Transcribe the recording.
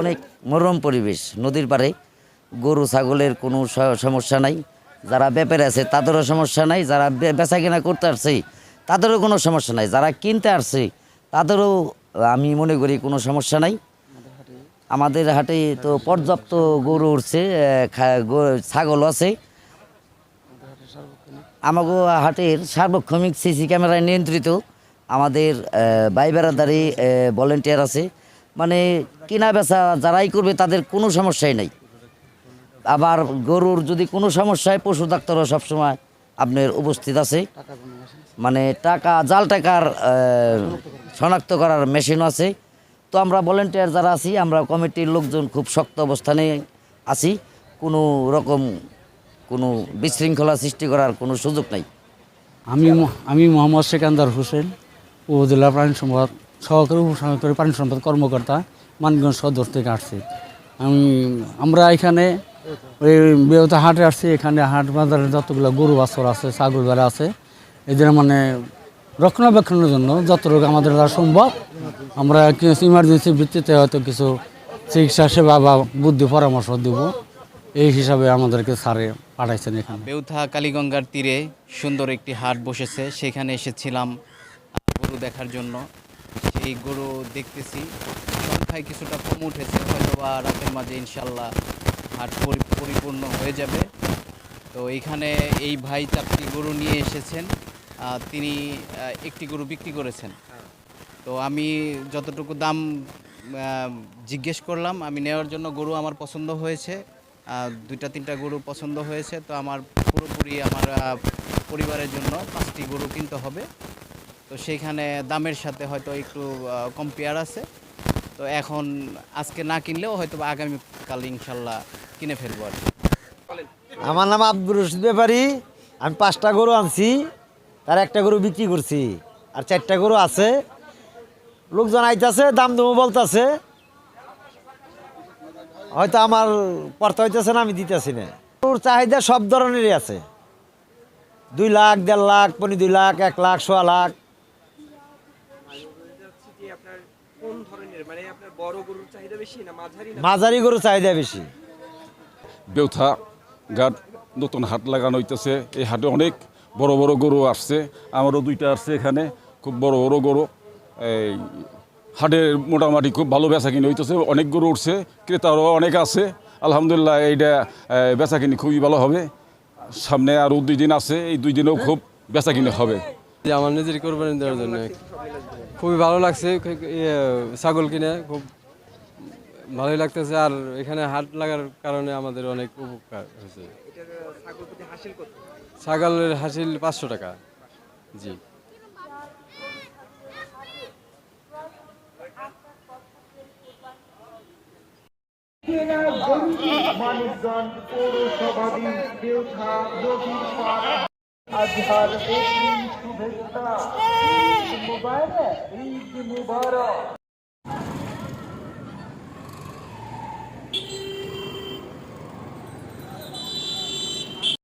অনেক মনোরম পরিবেশ নদীর পাড়ে। গরু, ছাগলের কোনো সমস্যা নাই। যারা ব্যাপারে আছে, তাদেরও সমস্যা নাই। যারা বেচা কেনা করতে আসছে, তাদেরও কোনো সমস্যা নাই। যারা কিনতে আসছে, তাদেরও, আমি মনে করি, কোনো সমস্যা নাই। আমাদের হাটে তো পর্যাপ্ত গরু উঠছে ছাগল আছে। আমাগো হাটের সার্বক্ষণিক সিসি ক্যামেরায় নিয়ন্ত্রিত আমাদের বাই বেড়াদারি ভলেন্টিয়ার আছে। মানে কিনা বেচা যারাই করবে তাদের কোনো সমস্যাই নাই। আবার গরুর যদি কোনো সমস্যায় পশু ডাক্তারও সবসময় আপনার উপস্থিত আছে। মানে টাকা, জাল টাকার শনাক্ত করার মেশিন আছে। তো আমরা ভলেন্টিয়ার যারা আছি, আমরা কমিটির লোকজন খুব শক্ত অবস্থানে আছি। কোনো রকম কোনো বিশৃঙ্খলা সৃষ্টি করার কোনো সুযোগ নাই। আমি আমি মোহাম্মদ সেকান্দার হোসেন, উপজেলা প্রাণী সম্পদ সহকারী উপসহকারী প্রাণী সম্পদ কর্মকর্তা, মানগঞ্জ সদর থেকে আসছি। আমি আমরা এখানে ওই বেহতা হাটে আসছি, এখানে হাট বাজারে যতগুলো গরু, বাছর আছে, ছাগল বেড়া আছে, এদের মানে রক্ষণাবেক্ষণের জন্য যতটুকু আমাদের দ্বারা সম্ভব, আমরা কিছু ইমার্জেন্সি ভিত্তিতে হয়তো কিছু চিকিৎসা সেবা বা বুদ্ধি পরামর্শ দেব। এই হিসাবে আমাদেরকে স্যারে পাঠাইছেন এখানে। বেউথা কালীগঙ্গার তীরে সুন্দর একটি হাট বসেছে, সেখানে এসেছিলাম গরু দেখার জন্য। সেই গরু দেখতেছি, সংখ্যায় কিছুটা কম উঠেছে হয়তো বা রাতের মাঝে ইনশাল্লাহ হাট পরি- পরিপূর্ণ হয়ে যাবে। তো এইখানে এই ভাই চারটি গরু নিয়ে এসেছেন তিনি একটি গরু বিক্রি করেছেন। তো আমি যতটুকু দাম জিজ্ঞেস করলাম, আমি নেওয়ার জন্য গরু আমার পছন্দ হয়েছে। দুইটা, তিনটা গরু পছন্দ হয়েছে, তো আমার পুরোপুরি আমার পরিবারের জন্য পাঁচটি গরু কিনতে হবে। তো সেইখানে দামের সাথে হয়তো একটু কম্পেয়ার আছে। তো এখন আজকে না কিনলেও হয়তো আগামীকাল ইনশাল্লাহ কিনে ফেলব আর। আমার নাম আব্দুর রশিদ ব্যাপারী। আমি পাঁচটা গরু আনছি, তার একটা গরু বিক্রি করছি, আর চারটা গরু আছে। লোকজন আইতাছে দাম দমও বলতাছে। হয়তো আমার পড়তে হইতেছে না, আমি দিতেছি না। গরুর চাহিদা সব ধরনেরই আছে। দুই লাখ, দেড় লাখ, পনেরো দুই লাখ, এক লাখ, সোয়া লাখ। গরুর মাঝারি মাঝারি গরু চাহিদা বেশি। বেউথা ঘাট নতুন হাট লাগানো হইতেছে। এই হাটে অনেক বড় বড় গরু আসছে। আমারও দুইটা আসছে এখানে, খুব বড় বড় গরু। এই হাটের মোটামুটি খুব ভালো বেচা কিনে হইতেছে অনেক গরু উঠছে ক্রেতারও অনেক আছে। আলহামদুলিল্লাহ এইটা বেচা কিনি খুবই ভালো হবে। সামনে আরও দুই দিন আছে এই দুই দিনেও খুব বেচা কিনে হবে। যে আমার নিজের কোরবানি দেওয়ার জন্য। খুবই ভালো লাগছে ইয়ে, ছাগল কিনে খুব ভালোই লাগতেছে। আর এখানে হাট লাগার কারণে আমাদের অনেক উপকার হয়েছে। ছাগলের হাসিল পাঁচশো টাকা। জি। মানিকগঞ্জ পৌরসভাধীন দেউঠা নদীর পাড় আজহার শুভেচ্ছা ঈদ মুবারক।